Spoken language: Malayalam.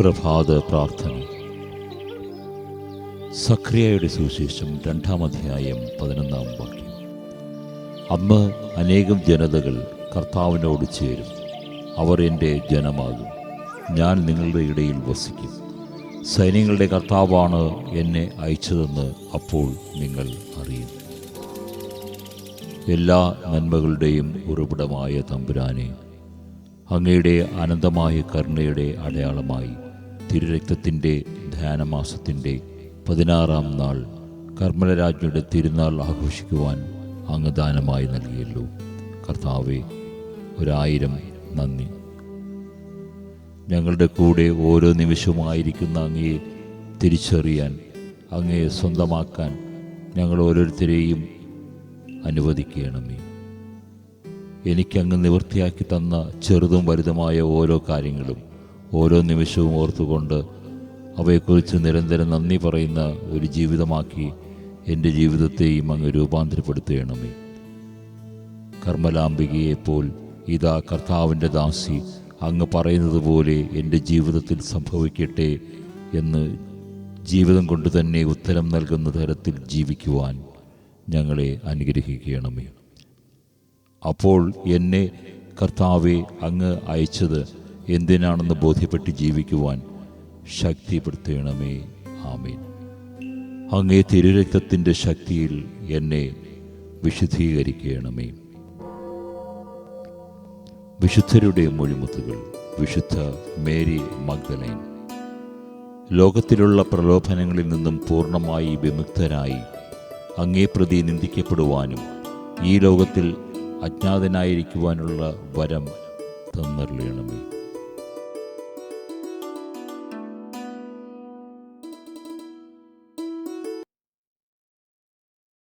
പ്രഭാത പ്രാർത്ഥന. സക്രിയയുടെ സുവിശേഷം രണ്ടാം അധ്യായം പതിനൊന്നാം വാക്യം. അമ്മ അനേകം ജനതകൾ കർത്താവിനോട് ചേരും. അവർ എന്റെ ജനമാകും. ഞാൻ നിങ്ങളുടെ ഇടയിൽ വസിക്കും. സൈന്യങ്ങളുടെ കർത്താവാണ് എന്നെ അയച്ചതെന്ന് അപ്പോൾ നിങ്ങൾ അറിയും. എല്ലാ നന്മകളുടെയും ഉറവിടമായ തമ്പുരാനെ അങ്ങയുടെ അനന്തമായ കരുണയുടെ അടയാളമായി തിരുരക്തത്തിന്റെ ധ്യാനമാസത്തിന്റെ പതിനാറാം നാൾ കർമ്മലരാജ്ഞയുടെ തിരുനാൾ ആഘോഷിക്കുവാൻ അങ്ങ് ദാനമായി നൽകിയല്ലോ. കർത്താവെ ഒരായിരം നന്ദി. ഞങ്ങളുടെ കൂടെ ഓരോ നിമിഷവുമായിരിക്കുന്ന അങ്ങയെ തിരിച്ചറിയാൻ അങ്ങയെ സ്വന്തമാക്കാൻ ഞങ്ങൾ ഓരോരുത്തരെയും അനുവദിക്കണമേ. എനിക്കങ്ങ് നിവൃത്തിയാക്കി തന്ന ചെറുതും വലുതുമായ ഓരോ കാര്യങ്ങളും ഓരോ നിമിഷവും ഓർത്തുകൊണ്ട് അവയെക്കുറിച്ച് നിരന്തരം നന്ദി പറയുന്ന ഒരു ജീവിതമാക്കി എന്റെ ജീവിതത്തെയും അങ്ങ് രൂപാന്തരപ്പെടുത്തുകയാണമേ കർമ്മലാംബികയെപ്പോൾ ഇതാ കർത്താവിന്റെ ദാസി അങ്ങ് പറയുന്നത് പോലെ എന്റെ ജീവിതത്തിൽ സംഭവിക്കട്ടെ എന്ന് ജീവിതം കൊണ്ട് തന്നെ ഉത്തരം നൽകുന്ന തരത്തിൽ ജീവിക്കുവാൻ ഞങ്ങളെ അനുഗ്രഹിക്കണമേ അപ്പോൾ എന്നെ കർത്താവെ അങ്ങ് അയച്ചത് എന്തിനാണെന്ന് ബോധ്യപ്പെട്ട് ജീവിക്കുവാൻ ശക്തിപ്പെടുത്തണമേ. ആമീൻ. അങ്ങേ തിരുരക്തത്തിന്റെ ശക്തിയിൽ എന്നെ വിശുദ്ധീകരിക്കണമേ. വിശുദ്ധരുടെ മൊഴിമുത്തുകൾ. വിശുദ്ധ മേരി മഗ്ദലൈൻ. ലോകത്തിലുള്ള പ്രലോഭനങ്ങളിൽ നിന്നും പൂർണമായി വിമുക്തരായി അങ്ങേ പ്രതി നിന്ദിക്കപ്പെടുവാനും ഈ ലോകത്തിൽ അജ്ഞാതനായിരിക്കുവാനുള്ള വരം തന്നറിയണമേ